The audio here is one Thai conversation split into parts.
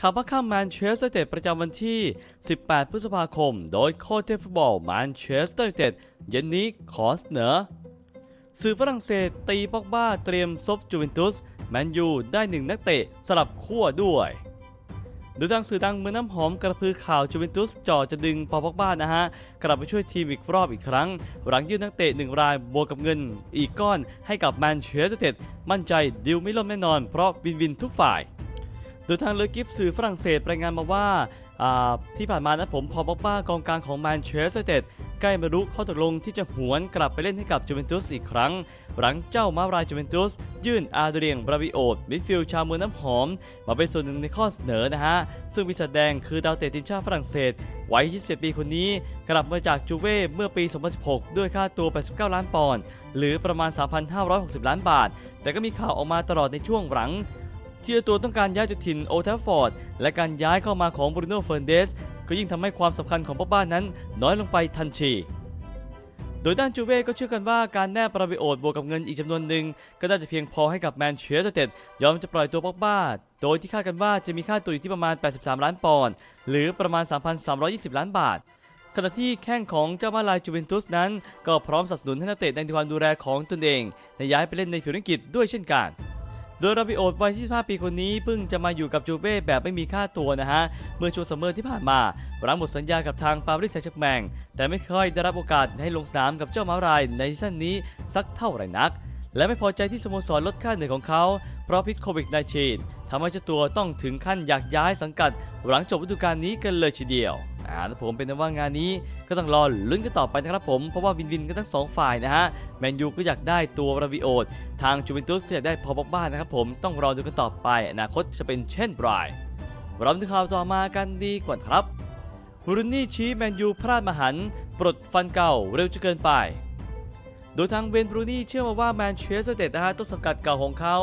ข่าวพักข้ามแมนเชสเตอร์ยูไนเต็ดประจำวันที่ 18 พฤษภาคม โดยโค้ชเทฟุตบอลแมนเชสเตอร์ยูไนเต็ดเย็นนี้ขอเสนอ สื่อฝรั่งเศสตีปอกบ้าเตรียมซบจูเวนตุสแมนยูได้หนึ่งนักเตะสลับขั้วด้วยโดยทางสื่อดังเมืองน้ำหอมกระพือข่าวจูเวนตุสจ่อจะดึงปอปอกบ้านะฮะ กลับไปช่วยทีมอีกรอบอีกครั้ง หลังยื่นนักเตะหนึ่งรายบวกกับเงิน อีกก้อนให้กับแมนเชสเตอร์เต็ดมั่นใจดิวไม่ล่มแน่นอนเพราะวินวินทุกฝ่าย โดยทางเลอกิฟสื่อฝรั่งเศสรายงานมาว่า ที่ผ่านมานะผมพอบอกบ้ากองกลางของแมนเชสเตอร์ยูไนเต็ดใกล้บรรลุข้อตกลงที่จะหวนกลับไปเล่นให้กับจูเวนตุสอีกครั้ง หลังเจ้ามารายจูเวนตุส ยื่นอาเดรียงบราวิโอดมิดฟิลด์ชาวเมืองน้ำหอม มาเป็นส่วนหนึ่งในข้อเสนอนะฮะ ซึ่งวิสัดแดงคือดาวเตะทีมชาติฝรั่งเศสวัย 27 ปีคนนี้กลับมาจากจูเว่เมื่อปี 2016 ด้วยค่าตัว 89 ล้านปอนด์หรือประมาณ 3,560 ล้านบาท แต่ก็มีข่าวออกมาตลอดในช่วงหลัง ที่เจ้าตัวต้องการย้ายจุดถิ่นโอทัฟฟอร์ดและการย้ายเข้ามาของบรูโน่เฟร์นเดสก็ยิ่งทำให้ความสำคัญของป๊อบ้านนั้นน้อยลงไปทันทีโดยด้านจูเว่ก็เชื่อกันว่าการแนบประวิโอดบวกกับเงินอีกจำนวนหนึ่ง ก็น่าจะเพียงพอให้กับแมนเชสเตอร์ยูไนเต็ดยอมจะปล่อยตัวป๊อกบ้า โดยที่คาดกันว่าจะมีค่าตัวอยู่ที่ประมาณ 83 ล้านปอนด์หรือประมาณ 3,320 ล้านบาทขณะที่แข้งของเจ้ามาลายจูเวนตุสนั้น ก็พร้อมสนับสนุนให้นักเตะในความดูแลของตนเองในย้ายไปเล่นในผิวอังกฤษด้วยเช่นกัน โดยราบิโอดวัย 25 ปีคนนี้เพิ่งจะมาอยู่กับจูเว่แบบไม่มีค่าตัวนะฮะ เมื่อช่วงซัมเมอร์ที่ผ่านมาหลังหมดสัญญากับทางปารีสแซงต์แชร์แมงแต่ไม่ค่อยได้รับโอกาสให้ลงสนามกับเจ้ามารายในซีซั่นนี้สักเท่าไหร่นัก และไม่พอใจที่สโมสรลดค่าเหนื่อยของเขา เพราะพิษโควิด -19 ทำให้เจ้าตัวต้องถึงขั้นอยากย้ายสังกัด หลังจบฤดูกาลนี้กันเลยทีเดียวอ่าแล้วผมเป็นว่างานนี้ก็ต้องรอลุ้นกันต่อไปนะครับผม เพราะว่าวินวินกันทั้งสองฝ่ายนะฮะ แมนยูก็อยากได้ตัวราวิโอดทางจูเวนตุสก็อยากได้พอบอกบ้านนะครับผมต้องรอดูกันต่อไปอนาคตจะเป็นเช่นไรเราดูข่าวต่อมากันดีกว่าครับรุนนี่ชี้แมนยูพลาดมหันต์ปลดฟันเก่าเร็วจนเกินไป โดยทางเวนบรูนี่เชื่อมาว่าแมนเชสเตอร์เต็ดนะฮะต้นสังกัดเก่าของเขา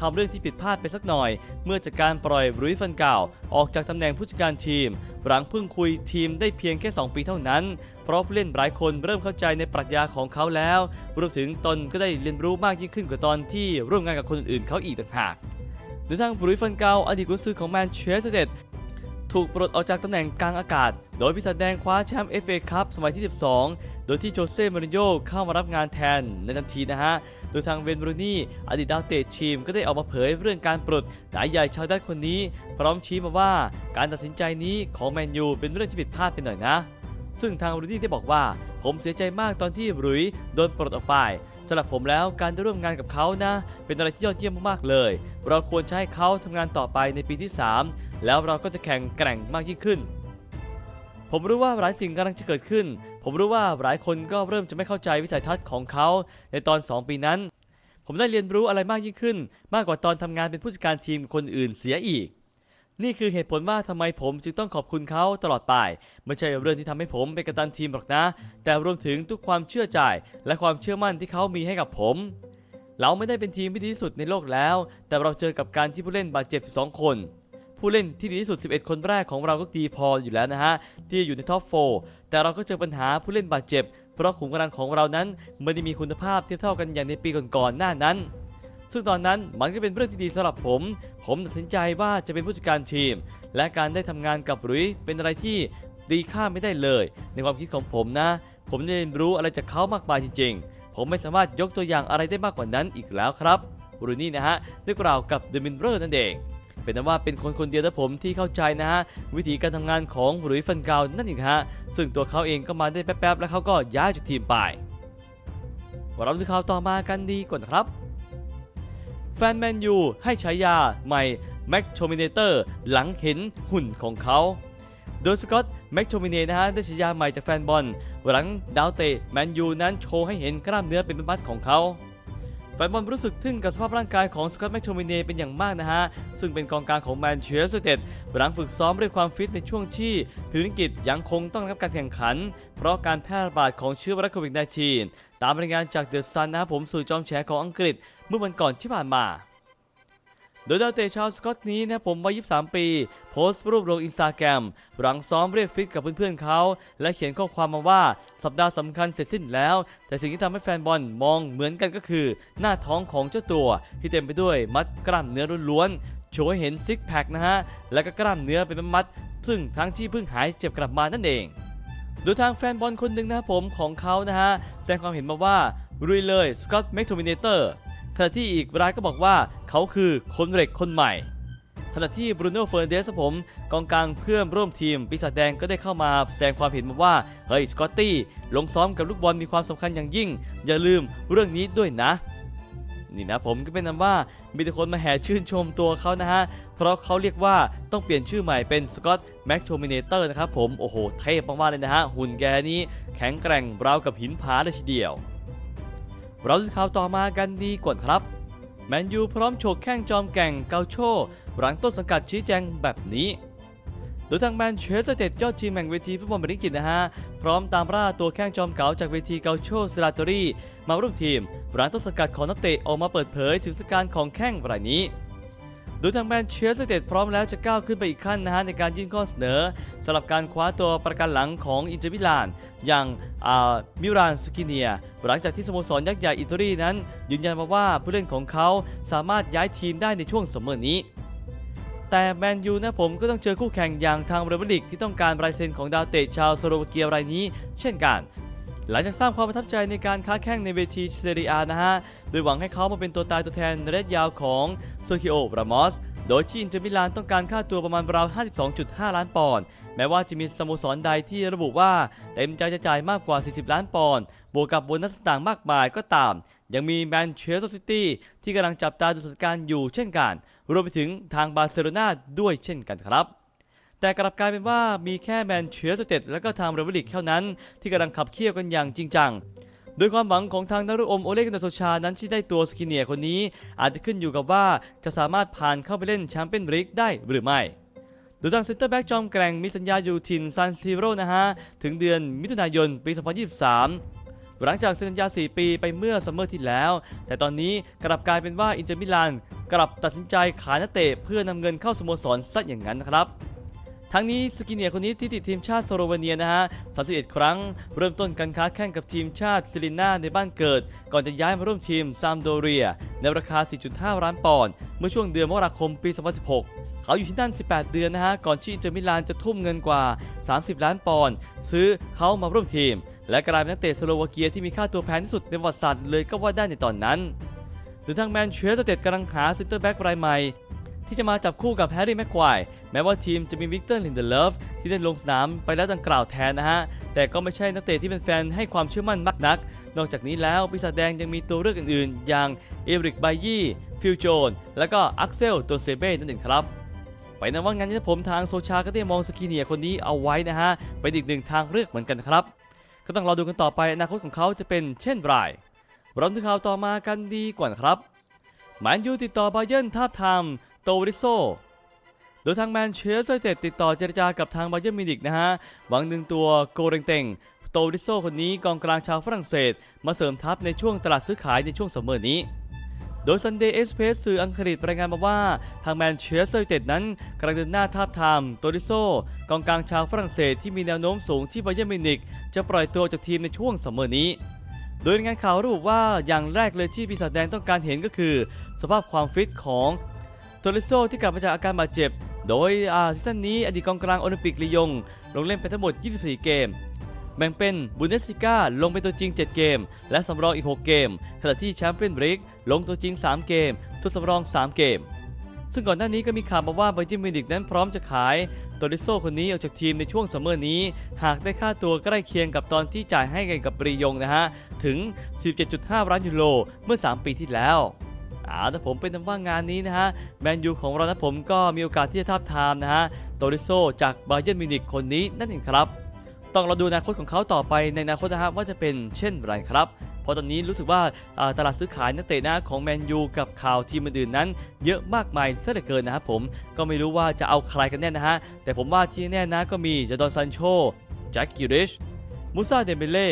ทำเรื่องที่ผิดพลาดไปสักหน่อย เมื่อจากการปล่อยบรูยฟันเก่าออกจากตำแหน่งผู้จัดการทีม หลังเพิ่งคุยทีมได้เพียงแค่ 2 ปีเท่านั้น เพราะผู้เล่นหลายคนเริ่มเข้าใจในปรัชญาของเขาแล้ว รวมถึงตนก็ได้เรียนรู้มากยิ่งขึ้นกว่าตอนที่ร่วมงานกับคนอื่นๆเขาอีกต่างหากโดยทางบรูยฟันเก่าอดีตกุนซือของแมนเชสเตอร์เต็ด ถูกปลดออกจากตำแหน่งกลางอากาศ โดยพิสัดแดงคว้าแชมป์ FA คัพสมัยที่ 12 โดยที่โจเซ่มารินโญ่เข้ามารับงานแทนในทันทีนะฮะ โดยทางเวนบรูนี่อดีตดาวเตะทีมก็ได้ออกมาเผยเรื่องการปลดนายใหญ่ชาวดัตคนนี้ พร้อมชี้มาว่าการตัดสินใจนี้ของแมนยูเป็นเรื่องที่ผิดพลาดไปหน่อยนะ ซึ่งทางบรูนี่ได้บอกว่าผมเสียใจมากตอนที่บรุยโดนปลดออกไปสำหรับผมแล้วการได้ร่วมงานกับเขานะ เป็นอะไรที่ยอดเยี่ยมมากๆเลย เราควรใช้เขาทำงานต่อไปในปีที่ 3 แล้วเราก็จะแข่งแกร่งมากยิ่งขึ้น ผมรู้ว่าหลายสิ่งกำลังจะเกิดขึ้น ผมรู้ว่าหลายคนก็เริ่มจะไม่เข้าใจวิสัยทัศน์ของเขาในตอน 2 ปีนั้น ผมได้เรียนรู้อะไรมากยิ่งขึ้น มากกว่าตอนทำงานเป็นผู้จัดการทีมคนอื่นเสียอีก นี่คือเหตุผลว่าทำไมผมจึงต้องขอบคุณเขาตลอดไป ไม่ใช่เรื่องที่ทำให้ผมเป็นกัปตันทีมหรอกนะ แต่รวมถึงทุกความเชื่อใจและความเชื่อมั่นที่เขามีให้กับผมเราไม่ได้เป็นทีมที่ดีที่สุดในโลกแล้ว แต่เราเจอกับการที่ผู้เล่นบาดเจ็บ 12 คน ผู้เล่นที่ดีที่สุด 11 คนแรกของเราก็ดีพออยู่แล้วนะฮะ ที่อยู่ในท็อปโฟแต่เราก็เจอปัญหาผู้เล่นบาดเจ็บ เพราะขุมกำลังของเรานั้นไม่ได้มีคุณภาพเทียบเท่ากันอย่างในปีก่อนๆหน้านั้น ซึ่งตอนนั้นมันก็เป็นเรื่องที่ดีสำหรับผม ผมตัดสินใจว่าจะเป็นผู้จัดการทีม และการได้ทำงานกับหลุยเป็นอะไรที่ดีค่าไม่ได้เลย ในความคิดของผมนะ ผมได้เรียนรู้อะไรจากเขามากมายจริง ๆ ผมไม่สามารถยกตัวอย่างอะไรได้มากกว่านั้นอีกแล้วครับรูนี่นะฮะได้กล่าวกับเดมินเบอร์นั่นเอง เป็นแต่ว่าเป็นคนคนเดียวนะผมที่เข้าใจนะฮะวิธีการทำงานของหลุยฟันเกานั่นเองฮะซึ่งตัวเขาเองก็มาได้แป๊บๆแล้วเขาก็ย้ายจากทีมไปมาเราดูข่าวต่อมากันดีกว่านะครับ แฟนแมนยูให้ฉายาใหม่แม็กโชมิเนเตอร์หลังเห็นหุ่นของเขาโดยสกอตแม็กโชมิเนนะฮะได้ฉายาใหม่จากแฟนบอลหลังดาวเตะแมนยูนั้นโชว์ให้เห็นกล้ามเนื้อเป็นมัดของเขา แฟนบอลรู้สึกทึ่งกับสภาพร่างกายของสกอตแมคโทมิเนเป็นอย่างมากนะฮะ ซึ่งเป็นกองกลางของแมนเชสเตอร์ยูไนเต็ดหลังฝึกซ้อมด้วยความฟิตในช่วงที่ผิวอังกฤษยังคงต้องรับการแข่งขัน เพราะการแพร่ระบาดของเชื้อไวรัสโควิด -19 ตามรายงานจากเดอะซันนะครับผมสื่อจอมแฉของอังกฤษเมื่อวันก่อนที่ผ่านมา ดยดาวเตะชาวสกอตนี้นะผมวัย 23 ปี โพสต์รูปลงอินสตาแกรมหลังซ้อมเรียกฟิตกับเพื่อนๆเขา และเขียนข้อความมาว่าสัปดาห์สำคัญเสร็จสิ้นแล้ว แต่สิ่งที่ทำให้แฟนบอลมองเหมือนกันก็คือ หน้าท้องของเจ้าตัว ที่เต็มไปด้วยมัดกล้ามเนื้อล้วนๆโชว์ให้เห็นซิกแพคนะฮะ และก็กล้ามเนื้อเป็นมัด ซึ่งทั้งที่เพิ่งหายเจ็บกลับมานั่นเอง โดยทางแฟนบอลคนหนึ่งนะครับผมของเขานะฮะ แสดงความเห็นมาว่ารุยเลยสกอตแมคโทมิเนเตอร์ ขณะที่อีกรายก็บอกว่าเขาคือคนเหล็กคนใหม่ ขณะที่บรูโน่เฟอร์นเดสครับผมกองกลางเพื่อนร่วมทีมปีศาจแดงก็ได้เข้ามาแสดงความเห็นมาว่า เฮ้ยสกอตตี้ลงซ้อมกับลูกบอลมีความสำคัญอย่างยิ่ง อย่าลืมเรื่องนี้ด้วยนะนี่นะผมก็เป็นนำว่ามีแต่คนมาแห่ชื่นชมตัวเขานะฮะ เพราะเขาเรียกว่าต้องเปลี่ยนชื่อใหม่เป็นสกอตแม็กโทมิเนเตอร์นะครับผม โอ้โห เทพมากๆเลยนะฮะ หุ่นแกนี้แข็งแกร่งราวกับหินผาเลยทีเดียว เราดูข่าวต่อมากันดีกว่าครับแมนยูพร้อมโชกแข้งจอมแก่งเกาโชหลังต้นสังกัดชี้แจงแบบนี้โดยทางแมนเชสเตอร์เต็ดยอดทีมแห่งเวทีฟุตบอลบริกิตนะฮะ พร้อมตามร่าตัวแข้งจอมเก๋าจากเวทีเกาโชสลาตอรี่มาร่วมทีมหลังต้นสังกัดของนักเตะออกมาเปิดเผยถึงสถานการของแข้งรายนี้ โดยทางแมนเชสเตอร์เต็ดพร้อมแล้วจะก้าวขึ้นไปอีกขั้นนะฮะในการยื่นข้อเสนอสำหรับการคว้าตัวประกันหลังของอินเตอร์มิลาน อย่างมิรานสกิเนีย หลังจากที่สโมสรยักษ์ใหญ่อิตาลีนั้น ยืนยันมาว่าผู้เล่นของเขาสามารถย้ายทีมได้ในช่วงซัมมอร์นี้แต่แมนยูนะผมก็ต้องเจอคู่แข่งอย่างทางเรอัลมาดริดที่ต้องการลายเซ็นของดาวเตะชาวสโลวาเกียรายนี้ เช่นกัน หลังจากสร้างความประทับใจในการค้าแข่งในเวทีเซเรียนะฮะ โดยหวังให้เขามาเป็นตัวตายตัวแทนระยะยาวของเซคิโอรามอสโดยที่อินเตอร์มิลานต้องการค่าตัวประมาณราว 52.5 ล้านปอนด์ แม้ว่าจะมีสโมสรใดที่ระบุว่าเต็มใจจะจ่ายมากกว่า 40 ล้านปอนด์ บวกกับโบนัสต่างมากมายก็ตาม ยังมีแมนเชสเตอร์ซิตี้ที่กำลังจับตาดูสถานการณ์อยู่เช่นกัน รวมไปถึงทางบาร์เซโลนาด้วยเช่นกันครับ แต่กลับกลายเป็นว่ามีแค่แมนเชสเตอร์เต็ดและก็ทางเรอัลมาดริดเท่านั้น ที่กำลังขับเคี่ยวกันอย่างจริงจังโดยความหวังของทางนักรุอมโอเล็กนาโซชานั้นที่ได้ตัวสกินเนียคนนี้ อาจจะขึ้นอยู่กับว่าจะสามารถผ่านเข้าไปเล่นแชมเปี้ยนลีกได้หรือไม่โดยทางเซนเตอร์แบ็กจอมแกร่งมีสัญญาอยู่ทินซันซีโร่นะฮะ ถึงเดือนมิถุนายนปี 2023 หลังจากเซ็นสัญญา 4 ปีไปเมื่อซัมเมอร์ที่แล้ว แต่ตอนนี้กลับกลายเป็นว่าอินเตอร์มิลานกลับตัดสินใจขายนักเตะเพื่อนำเงินเข้าสโมสรซะอย่างนั้นนะครับ ทั้งนี้สกิเนียคนนี้ที่ติดทีมชาติสโลวาเนียนะฮะ 31 ครั้ง เริ่มต้นการค้าแข่งกับทีมชาติซิลิน่าในบ้านเกิด ก่อนจะย้ายมาร่วมทีมซามโดเรีย ในราคา 4.5 ล้านปอนด์ เมื่อช่วงเดือนมกราคมปี 2016 เขาอยู่ที่นั่น 18 เดือนนะฮะ ก่อนที่อินเตอร์มิลานจะทุ่มเงินกว่า 30 ล้านปอนด์ซื้อเขามาร่วมทีม และกลายเป็นนักเตะสโลวาเกียที่มีค่าตัวแพงที่สุดในประวัติศาสตร์เลยก็ว่าได้ในตอนนั้นโดยทางแมนเชสเตอร์เต็ดกำลังหาเซนเตอร์แบ็กรายใหม่ ที่จะมาจับคู่กับแฮร์รี่แม็กควายแม้ว่าทีมจะมีวิกเตอร์ลินเดเลฟที่ได้ลงสนามไปแล้วดังกล่าวแทนนะฮะ แต่ก็ไม่ใช่นักเตะที่เป็นแฟนให้ความเชื่อมั่นมากนัก นอกจากนี้แล้วปีศาจแดงยังมีตัวเลือกอื่นๆ อย่างเอริกไบยี่ฟิลโจน และก็อักเซลโตเซเบ้นั่นเองครับไปนะว่างานนี้ผมทางโซชาก็ได้มองสกีเนียคนนี้เอาไว้นะฮะ เป็นอีกหนึ่งทางเลือกเหมือนกันครับ ก็ต้องรอดูกันต่อไปอนาคตของเขาจะเป็นเช่นไรเราดูข่าวต่อมากันดีกว่านะครับแมนยูติดต่อบาเยิร์นทาบทาม โตริโซ โดยทางแมนเชสเตอร์เต็ดติดต่อเจรจากับทางบาเยิร์มิวนิกนะฮะ หวังดึงตัวโกเรงเต็งโตริโซคนนี้กองกลางชาวฝรั่งเศส มาเสริมทัพในช่วงตลาดซื้อขายในช่วงซัมเมอร์นี้โดย Sunday Express สื่ออังกฤษรายงานมาว่า ทางแมนเชสเตอร์เต็ดนั้นกำลังเดินหน้าทาบทามโตริโซกองกลางชาวฝรั่งเศสที่มีแนวโน้มสูงที่บาเยิร์มิวนิกจะปล่อยตัวจากทีมในช่วงซัมเมอร์นี้ โดยรายงานข่าวระบุว่าอย่างแรกเลยที่ปีศาจแดงต้องการเห็นก็คือ สภาพความฟิตของ โตริโซที่กลับมาจากอาการบาดเจ็บ โดยอาซีซั่นนี้อดีตกองกลางโอลิมปิกลียง ลงเล่นไปทั้งหมด 24 เกม แบ่งเป็นบุนเดสลิก้าลงเป็นตัวจริง 7 เกม และสำรองอีก 6 เกมขณะที่แชมเปี้ยนลีกลงตัวจริง 3 เกมตัวสำรอง 3 เกม ซึ่งก่อนหน้านี้ก็มีข่าวมาว่าไบจิมมินิกนั้นพร้อมจะขายโตริโซคนนี้ออกจากทีมในช่วงซัมเมอร์นี้ หากได้ค่าตัวใกล้เคียงกับตอนที่จ่ายให้กันกับปรียงนะฮะถึง 17.5 ล้านยูโรเมื่อ 3 ปีที่แล้ว เอาแต่ผมเป็นว่างานนี้นะฮะแมนยูของเรานะผมก็มีโอกาสที่จะทาบทามนะฮะโตริโซจากบาเยิร์นมิวนิกคนนี้นั่นเองครับ ต้องเราดูอนาคตของเขาต่อไปในอนาคตนะฮะว่าจะเป็นเช่นไรครับเพราะตอนนี้รู้สึกว่าตลาดซื้อขายนักเตะหน้าของแมนยูกับข่าวทีมอื่นนั้น เยอะมากมายซะเหลือเกินนะครับผมก็ไม่รู้ว่าจะเอาใครกันแน่นะฮะแต่ผมว่าที่แน่นะก็มีจาดอนซันโชแจ็คกิริชมูซาเดเบเล่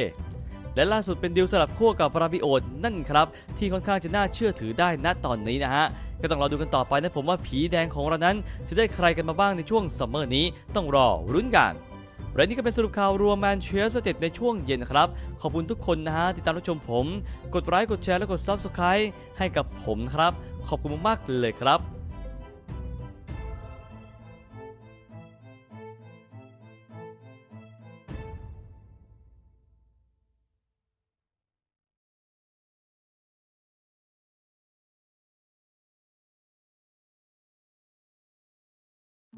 และล่าสุดเป็นดิวสลับขั้วกับราบิโอดนั่นครับ ที่ค่อนข้างจะน่าเชื่อถือได้ณตอนนี้นะฮะ ก็ต้องรอดูกันต่อไปนะผมว่าผีแดงของเรานั้น จะได้ใครกันมาบ้างในช่วงซัมเมอร์นี้ต้องรอรุ้นกันและนี่ก็เป็นสรุปข่าวรวมแมนเชสเตอร์ในช่วงเย็นครับ ขอบคุณทุกคนนะฮะที่ตามรับชมผม กดไลค์กดแชร์และกด Subscribe ให้กับผมครับ ขอบคุณมากๆเลยครับ